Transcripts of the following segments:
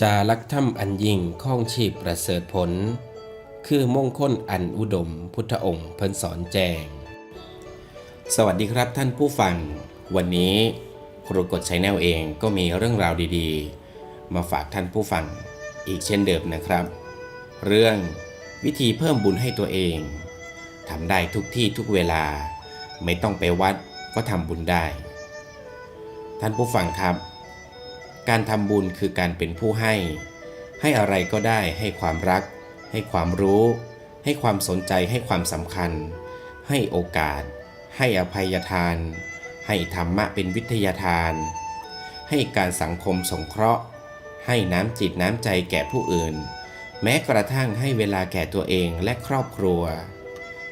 จารักถ้ำอันยิ่งข้องชีพประเสริฐผล คือมงคลอันอุดมพุทธองค์เพิ่นสอนแจง สวัสดีครับท่านผู้ฟัง วันนี้ครูกดชัยแนลเองก็มีเรื่องราวดีๆ มาฝากท่านผู้ฟังอีกเช่นเดิมนะครับ เรื่องวิธีเพิ่มบุญให้ตัวเองทำได้ทุกที่ทุกเวลา ไม่ต้องไปวัดก็ทำบุญได้ ท่านผู้ฟังครับ การทำบุญคือการเป็นผู้ให้ ให้อะไรก็ได้ให้ความรัก ให้ความรู้ ให้ความสนใจให้ความสำคัญ ให้โอกาส ให้อภัยทาน ให้ธรรมะเป็นวิทยาทาน ให้การสังคมสงเคราะห์ ให้น้ำจิตน้ำใจแก่ผู้อื่น แม้กระทั่งให้เวลาแก่ตัวเองและครอบครัว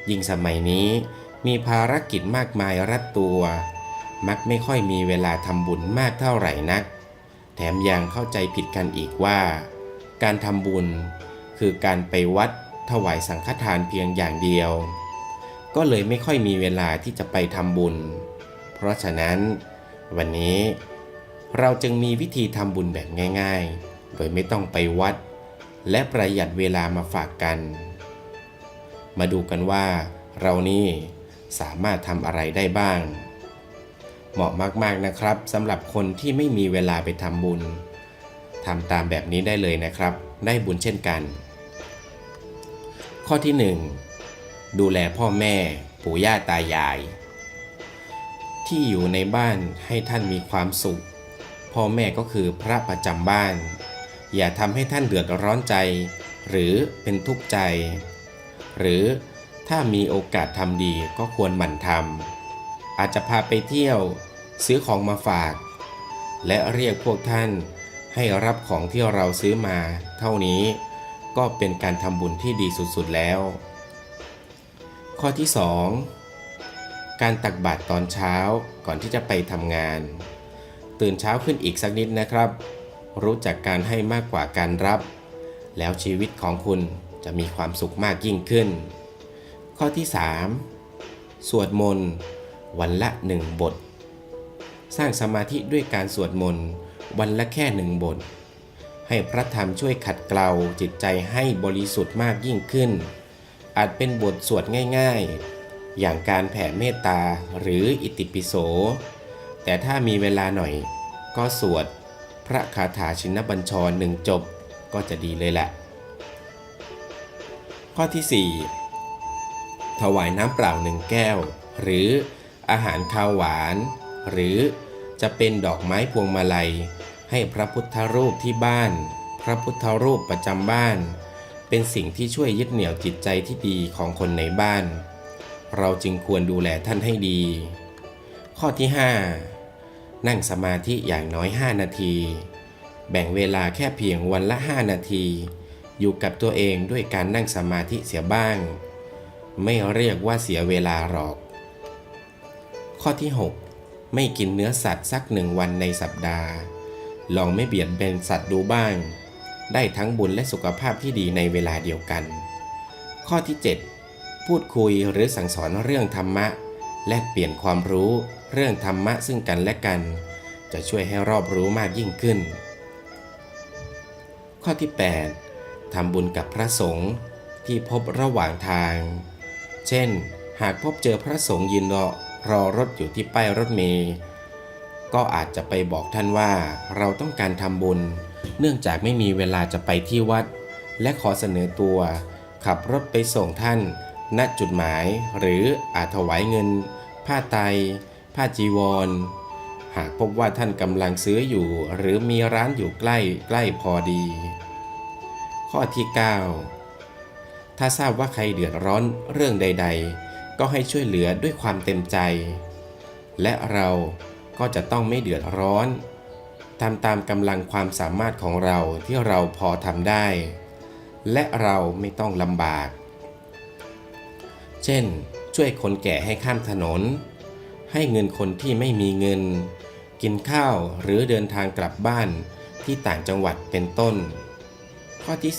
ยิ่งสมัยนี้มีภารกิจมากมายรัดตัว มักไม่ค่อยมีเวลาทำบุญมากเท่าไหร่นัก แถมยังเข้าใจผิดกันอีกว่า การทำบุญคือการไปวัดถวายสังฆทานเพียงอย่างเดียว ก็เลยไม่ค่อยมีเวลาที่จะไปทำบุญ เพราะฉะนั้น วันนี้เราจึงมีวิธีทำบุญแบบง่าย ๆ โดยไม่ต้องไปวัด และประหยัดเวลามาฝากกัน มาดูกันว่าเรานี่สามารถทำอะไรได้บ้าง เหมาะมากๆนะครับสำหรับคนที่ไม่มีเวลาไปทำบุญทำตามแบบนี้ได้เลยนะครับ ได้บุญเช่นกัน ข้อที่ 1 ดูแลพ่อแม่ปู่ย่าตายาย ที่อยู่ในบ้านให้ท่านมีความสุข พ่อแม่ก็คือพระประจำบ้าน อย่าทำให้ท่านเดือดร้อนใจ หรือเป็นทุกข์ใจ หรือถ้ามีโอกาสทำดีก็ควรหมั่นทำอาจจะพาไปเที่ยว ซื้อของมาฝาก และเรียกพวกท่านให้รับของที่เราซื้อมา เท่านี้ก็เป็นการทำบุญที่ดีสุดๆแล้ว ข้อที่ 2 การตักบาตรตอนเช้าก่อนที่จะไปทำงาน ตื่นเช้าขึ้นอีกสักนิดนะครับ รู้จักการให้มากกว่าการรับ แล้วชีวิตของคุณจะมีความสุขมากยิ่งขึ้น ข้อที่ 3 สวดมนต์วันละหนึ่งบท สร้างสมาธิด้วยการสวดมนต์วันละแค่หนึ่งบท ให้พระธรรมช่วยขัดเกลาจิตใจให้บริสุทธิ์มากยิ่งขึ้น อาจเป็นบทสวดง่ายๆ อย่างการแผ่เมตตาหรืออิติปิโส แต่ถ้ามีเวลาหน่อยก็สวดพระคาถาชินบัญชรหนึ่งจบก็จะดีเลยแหละ ข้อที่ 4 ถวายน้ำเปล่าหนึ่งแก้ว หรืออาหารข้าวหวาน หรือจะเป็นดอกไม้พวงมาลัย ให้พระพุทธรูปที่บ้าน พระพุทธรูปประจำบ้าน เป็นสิ่งที่ช่วยยึดเหนี่ยวจิตใจที่ดีของคนในบ้าน เราจึงควรดูแลท่านให้ดี ข้อที่ 5 นั่งสมาธิอย่างน้อย 5 นาที แบ่งเวลาแค่เพียงวันละ 5 นาที อยู่กับตัวเองด้วยการนั่งสมาธิเสียบ้าง ไม่เรียกว่าเสียเวลาหรอก ข้อที่ 6 ไม่กินเนื้อสัตว์สักหนึ่งวันในสัปดาห์ ลองไม่เบียดเบียนสัตว์ดูบ้าง ได้ทั้งบุญและสุขภาพที่ดีในเวลาเดียวกัน ข้อที่ 7 พูดคุยหรือสั่งสอนเรื่องธรรมะ แลกเปลี่ยนความรู้เรื่องธรรมะซึ่งกันและกัน จะช่วยให้รอบรู้มากยิ่งขึ้น ข้อที่ 8ทำบุญกับพระสงฆ์ที่พบระหว่างทาง เช่น หากพบเจอพระสงฆ์ยืนรอ รอรถอยู่ที่ป้ายรถเมล์ก็อาจจะไปบอกท่านว่าเราต้องการทำบุญ เนื่องจากไม่มีเวลาจะไปที่วัด และขอเสนอตัว ขับรถไปส่งท่าน ณจุดหมาย หรืออาจถวายเงิน ผ้าไต ผ้าจีวร หากพบว่าท่านกำลังซื้ออยู่ หรือมีร้านอยู่ใกล้ใกล้พอดี ข้อที่ 9 ถ้าทราบว่าใครเดือดร้อนเรื่องใด ๆ ก็ให้ช่วยเหลือด้วยความเต็มใจ และเราก็จะต้องไม่เดือดร้อนทำตามกำลังความสามารถของเราที่เราพอทำได้ และเราไม่ต้องลำบาก เช่น ช่วยคนแก่ให้ข้ามถนน ให้เงินคนที่ไม่มีเงิน กินข้าวหรือเดินทางกลับบ้านที่ต่างจังหวัดเป็นต้น ข้อที่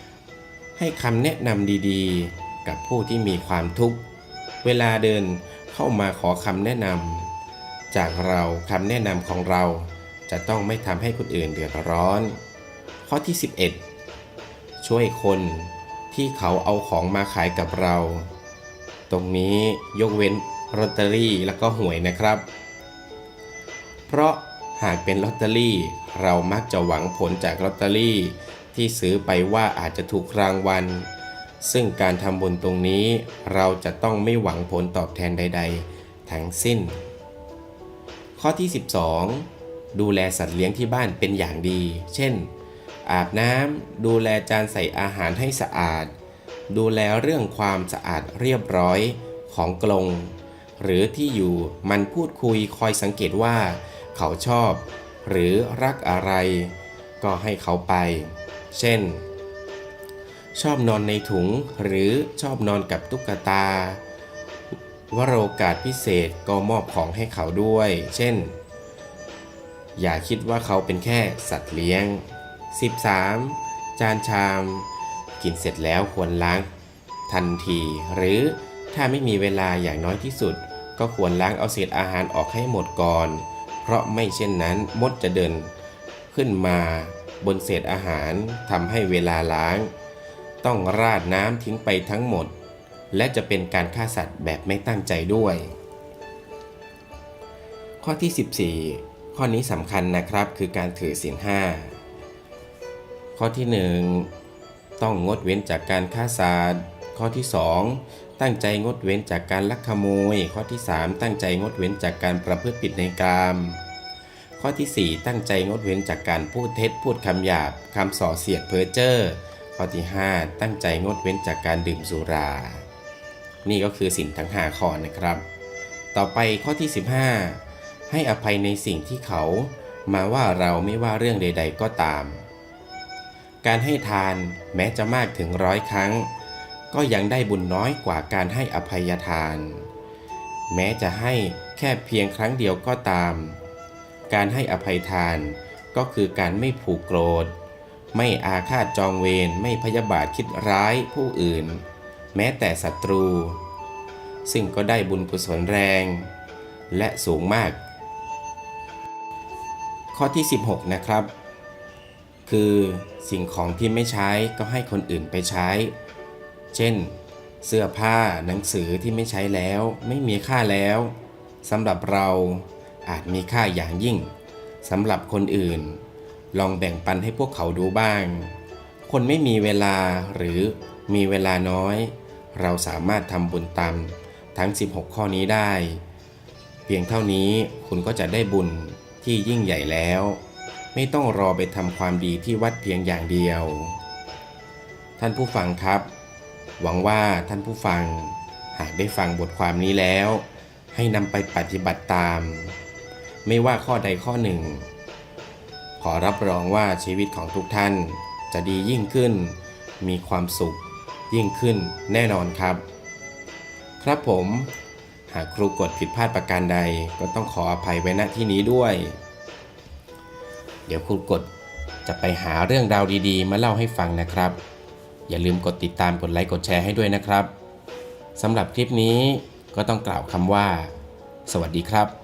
10 ให้คำแนะนำดีๆ กับผู้ที่มีความทุกข์ เวลาเดินเข้ามาขอคำแนะนำจากเราคำแนะนำของเราจะต้องไม่ทำให้คนอื่นเดือดร้อน ข้อที่ 11 ช่วยคนที่เขาเอาของมาขายกับเรา ตรงนี้ยกเว้นลอตเตอรี่แล้วก็หวยนะครับ เพราะหากเป็นลอตเตอรี่ เรามักจะหวังผลจากลอตเตอรี่ ที่ซื้อไปว่าอาจจะถูกรางวัล ซึ่งการทำบุญตรงนี้เราจะต้องไม่หวังผลตอบแทนใด ๆ ทั้งสิ้น ข้อที่ 12 ดูแลสัตว์เลี้ยงที่บ้านเป็นอย่างดี เช่น อาบน้ำดูแลจานใส่อาหารให้สะอาด ดูแลเรื่องความสะอาดเรียบร้อยของกรงหรือที่อยู่มันพูดคุยคอยสังเกตว่า เขาชอบ หรือรักอะไร ก็ให้เขาไป เช่น ชอบนอนในถุงหรือชอบนอนกับตุ๊กตา วโรกาสพิเศษก็มอบของให้เขาด้วย เช่น อย่าคิดว่าเขาเป็นแค่สัตว์เลี้ยง 13. จานชาม กินเสร็จแล้วควรล้าง ทันที หรือถ้าไม่มีเวลาอย่างน้อยที่สุด ก็ควรล้างเอาเศษอาหารออกให้หมดก่อน เพราะไม่เช่นนั้นมดจะเดิน ขึ้นมาบนเศษอาหารทำให้เวลาล้าง ต้องราดน้ำทิ้งไปทั้งหมด และจะเป็นการฆ่าสัตว์แบบไม่ตั้งใจด้วย ข้อที่ 14 ข้อนี้สำคัญนะครับคือการถือศีลห้าข้อที่ 1 ต้องงดเว้นจากการฆ่าสัตว์ข้อที่ 2 ตั้งใจงดเว้นจากการลักขโมย ข้อที่ 3 ตั้งใจงดเว้นจากการประพฤติผิดในกามข้อที่ 4 ตั้งใจงดเว้นจากการพูดเท็จพูดคำหยาบคำส่อเสียดเพ้อเจ้อ ข้อที่ 5 ตั้งใจงดเว้นจากการดื่มสุรา นี่ก็คือสิ่งทั้ง 5 ข้อนะครับ ต่อไปข้อที่ 15 ให้อภัยในสิ่งที่เขามาว่าเราไม่ว่าเรื่องใด ๆ ก็ตาม การให้ทานแม้จะมากถึงร้อยครั้ง ก็ยังได้บุญน้อยกว่าการให้อภัยทาน แม้จะให้แค่เพียงครั้งเดียวก็ตาม การให้อภัยทานก็คือการไม่ผูกโกรธ ไม่อาฆาตจองเวรไม่พยาบาทคิดร้ายผู้อื่น แม้แต่ศัตรู ซึ่งก็ได้บุญกุศลแรง และสูงมาก ข้อที่ 16 นะครับ คือสิ่งของที่ไม่ใช้ก็ให้คนอื่นไปใช้ เช่น เสื้อผ้าหนังสือที่ไม่ใช้แล้ว ไม่มีค่าแล้วสำหรับเราอาจมีค่าอย่างยิ่งสำหรับคนอื่น ลองแบ่งปันให้พวกเขาดูบ้าง คนไม่มีเวลาหรือมีเวลาน้อย เราสามารถทำบุญตามทั้ง 16 ข้อนี้ได้ เพียงเท่านี้คุณก็จะได้บุญที่ยิ่งใหญ่แล้ว ไม่ต้องรอไปทำความดีที่วัดเพียงอย่างเดียว ท่านผู้ฟังครับ หวังว่าท่านผู้ฟังหากได้ฟังบทความนี้แล้ว ให้นำไปปฏิบัติตาม ไม่ว่าข้อใดข้อหนึ่ง ขอรับรองว่าชีวิตของทุกท่าน จะดียิ่งขึ้น มีความสุข ยิ่งขึ้นแน่นอนครับ ครับผม หากครูกดผิดพลาดประการใดก็ต้องขออภัยไว้ณที่นี้ด้วย เดี๋ยวครูกดจะไปหาเรื่องราวดีๆ มาเล่าให้ฟังนะครับ อย่าลืมกดติดตามกดไลค์กดแชร์ให้ด้วยนะครับสำหรับคลิปนี้ก็ต้องกล่าวคำว่า สวัสดีครับ